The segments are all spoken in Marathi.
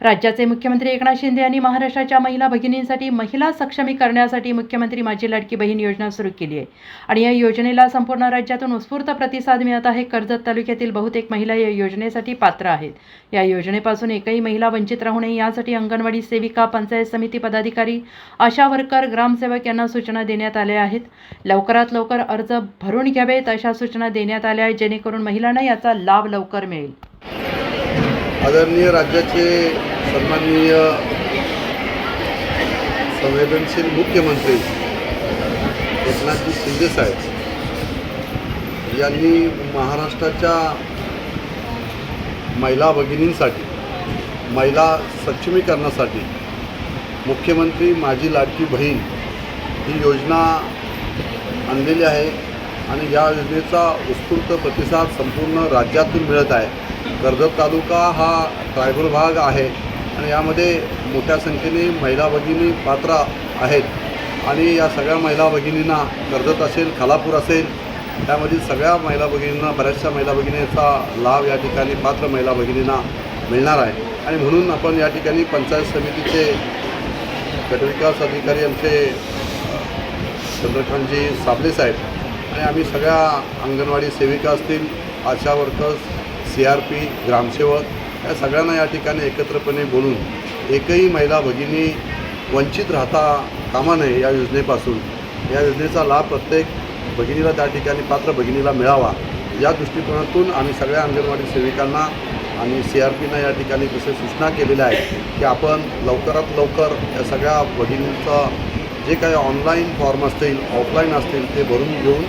राज्याचे मुख्यमंत्री एकनाथ शिंदे यांनी महाराष्ट्राच्या महिला भगिनींसाठी महिला सक्षमीकरणासाठी मुख्यमंत्री माझी लाडकी बहीण योजना सुरू केली आहे. आणि या योजनेला संपूर्ण राज्यातून उत्स्फूर्त प्रतिसाद मिळत आहे. कर्जत तालुक्यातील बहुतेक महिला या योजनेसाठी पात्र आहेत. या योजनेपासून एकही महिला वंचित राहू नये यासाठी अंगणवाडी सेविका पंचायत समिती पदाधिकारी आशा वर्कर ग्रामसेवक यांना सूचना देण्यात आल्या आहेत. लवकरात लवकर अर्ज भरून घ्यावेत अशा सूचना देण्यात आल्या आहेत जेणेकरून महिलांना याचा लाभ लवकर मिळेल. आदरणीय राज्याचे सन्माननीय संवेदनशील मुख्यमंत्री एकनाथजी शिंदेसाहेब यांनी महाराष्ट्राच्या महिला भगिनींसाठी महिला सक्षमीकरणासाठी मुख्यमंत्री माझी लाडकी बहीण ही योजना आणलेली आहे आणि या योजनेचा उत्स्फूर्त प्रतिसाद संपूर्ण राज्यातून मिळत आहे. कर्जत तालुका हा ट्रायबल भाग आहे. आणि यामध्ये मोठ्या संख्येने महिला भगिनी पात्र आहेत. आणि या सगळ्या महिला भगिनींना कर्जत असेल खालापूर असेल त्यामधील सगळ्या महिला भगिनींना बऱ्याचशा महिला भगिनींचा लाभ या ठिकाणी पात्र महिला भगिनींना मिळणार आहे. आणि म्हणून आपण या ठिकाणी पंचायत समितीचे गटविकास अधिकारी आमचे चंद्रकांतजी साबले साहेब आणि आम्ही सगळ्या अंगणवाडी सेविका असतील ASHA workers C R P ग्रामसेवक या सगळ्यांना या ठिकाणी एकत्रपणे बोलून एकही महिला भगिनी वंचित राहता कामा नये या योजनेपासून. या योजनेचा लाभ प्रत्येक भगिनीला त्या ठिकाणी पात्र भगिनीला मिळावा. या दृष्टिकोनातून आम्ही सगळ्या अंगणवाडी सेविकांना आणि सी आर पीना या ठिकाणी तसे सूचना केलेल्या आहेत की आपण लवकरात लवकर या सगळ्या भगिनींचं जे काही ऑनलाईन फॉर्म असतील ऑफलाईन असतील ते भरून घेऊन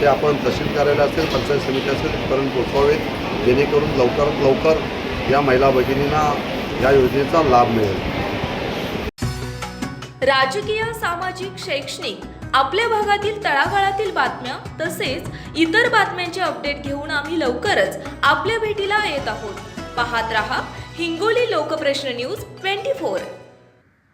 ते आपण तहसील कार्यालय असेल पंचायत समिती असेल तिथपर्यंत पोचवावेत जेणेकरून लवकरात लवकर या महिला भगिनींना या योजनेचा लाभ मिळेल. राजकीय सामाजिक शैक्षणिक आपल्या भागातील तळागाळातील बातम्या तसेच इतर बातम्यांचे अपडेट घेऊन आम्ही लवकरच आपल्या भेटीला येत आहोत. पाहत रहा Hingoli Lokprashna news twenty four.